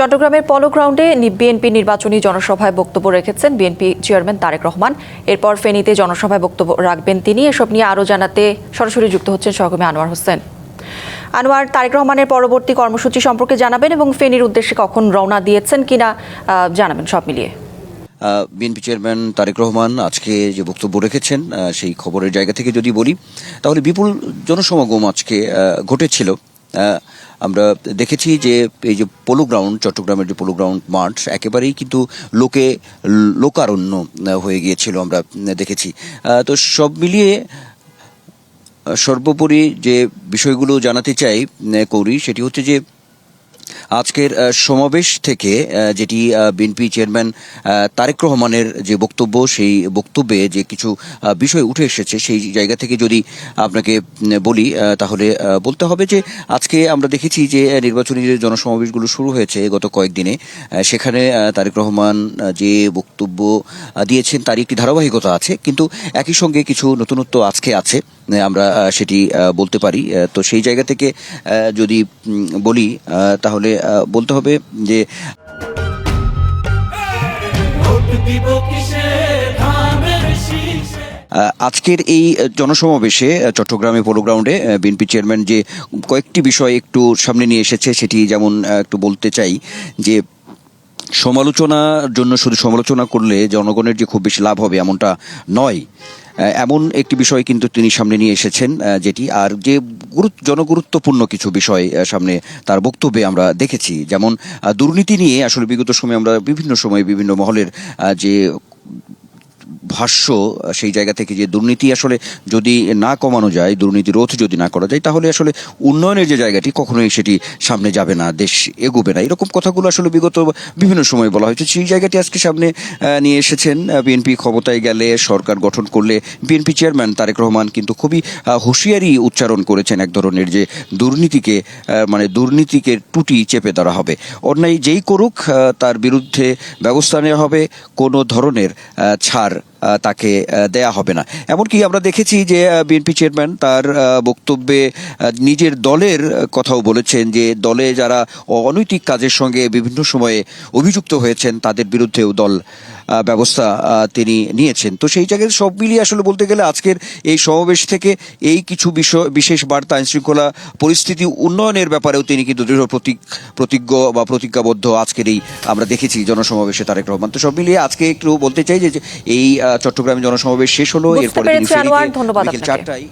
চট্টগ্রামের পলো গ্রাউন্ডে বিএনপি নির্বাচনী জনসভায় বক্তব্য রেখেছেন বিএনপি চেয়ারম্যান তারেক রহমান। এরপর ফেনীতে জনসভায় বক্তব্য রাখবেন তিনি। এসব নিয়ে আরও জানাতে সরাসরি যুক্ত হচ্ছেন সহকর্মী আনোয়ার হোসেন। আনোয়ার, তারেক রহমানের পরবর্তী কর্মসূচি সম্পর্কে জানাবেন এবং ফেনীর উদ্দেশ্যে কখন রওনা দিয়েছেন কিনা জানাবেন সব মিলিয়ে। বিএনপি চেয়ারম্যান তারেক রহমান আজকে যে বক্তব্য রেখেছেন সেই খবরের জায়গা থেকে যদি বলি, তাহলে বিপুল জনসমাগম আজকে ঘটেছিল। আমরা দেখেছি যে এই যে পোলো গ্রাউন্ড চট্টগ্রামের যে পোলো গ্রাউন্ড মাঠ একেবারেই কিন্তু লোকে লোকারণ্য হয়ে গিয়েছিল আমরা দেখেছি। তো সব মিলিয়ে সর্বোপরি যে বিষয়গুলো জানাতে চাই কৌরি, সেটি হচ্ছে যে আজকের সমাবেশ থেকে যেটি বিএনপি চেয়ারম্যান তারেক রহমানের যে বক্তব্য, সেই বক্তব্যে যে কিছু বিষয় উঠে এসেছে, সেই জায়গা থেকে যদি আপনাকে বলি তাহলে বলতে হবে যে আজকে আমরা দেখেছি যে নির্বাচনী যে জনসমাবেশগুলো শুরু হয়েছে গত কয়েকদিনে সেখানে তারেক রহমান যে বক্তব্য দিয়েছেন তার একটি ধারাবাহিকতা আছে, কিন্তু একই সঙ্গে কিছু নতুনত্ব আজকে আছে। আমরা সেটি বলতে পারি। তো সেই জায়গা থেকে যদি বলি তাহলে বলতে হবে যে আজকের এই জনসমাবেশে চট্টগ্রামে পোলো গ্রাউন্ডে বিএনপি চেয়ারম্যান যে কয়েকটি বিষয় একটু সামনে নিয়ে এসেছে, সেটি যেমন একটু বলতে চাই যে সমালোচনার জন্য শুধু সমালোচনা করলে জনগণের যে খুব বেশি লাভ হবে এমনটা নয়। এমন একটি বিষয় কিন্তু তিনি সামনে নিয়ে এসেছেন যেটি আর যে গুরুত্ব জনগুরুত্বপূর্ণ কিছু বিষয় সামনে তার বক্তব্যে আমরা দেখেছি। যেমন দুর্নীতি নিয়ে আসলে বিগত সময়ে আমরা বিভিন্ন সময়ে বিভিন্ন মহলের যে ভাষ্য, সেই জায়গা থেকে যে দুর্নীতি আসলে যদি না কমানো যায় দুর্নীতি রোধ যদি না করা যায়, তাহলে আসলে উন্নয়নের যে জায়গাটি কখনোই সেটি সামনে যাবে না, দেশ এগোবে না। এরকম কথাগুলো আসলে বিগত বিভিন্ন সময় বলা হয়েছে। সেই জায়গাটি আজকে সামনে নিয়ে এসেছেন বিএনপি ক্ষমতায় গেলে সরকার গঠন করলে বিএনপি চেয়ারম্যান তারেক রহমান কিন্তু খুবই হুঁশিয়ারি উচ্চারণ করেছেন এক ধরনের যে দুর্নীতিকে মানে দুর্নীতিকে টুটি চেপে ধরা হবে। অন্যায় যেই করুক তার বিরুদ্ধে ব্যবস্থা নেওয়া হবে। কোনো ধরনের ছাড় তাকে দেয়া হবে না। এমনকি আমরা দেখেছি যে বিএনপি চেয়ারম্যান তার বক্তব্যে নিজের দলের কথাও বলেছেন যে, দলে যারা অনৈতিক কাজের সঙ্গে বিভিন্ন সময়ে অভিযুক্ত হয়েছেন, তাদের বিরুদ্ধেও দল ব্যবস্থা তিনি নিয়েছেন তো সেই জায়গায় সব মিলিয়ে আসলে বলতে গেলে আজকের এই সমাবেশ থেকে এই কিছু বিষয় বিশেষ বার্তা আইন শৃঙ্খলা পরিস্থিতি উন্নয়নের ব্যাপারেও তিনি কিন্তু দৃঢ় প্রতিজ্ঞ প্রতিজ্ঞ বা প্রতিজ্ঞাবদ্ধ আজকের এই আমরা দেখেছি জনসমাবেশে তারেক রহমান তো সব মিলিয়ে আজকে একটু বলতে চাই যে এই চট্টগ্রামে জনসমাবেশ শেষ হলো এরপরে। চারটায়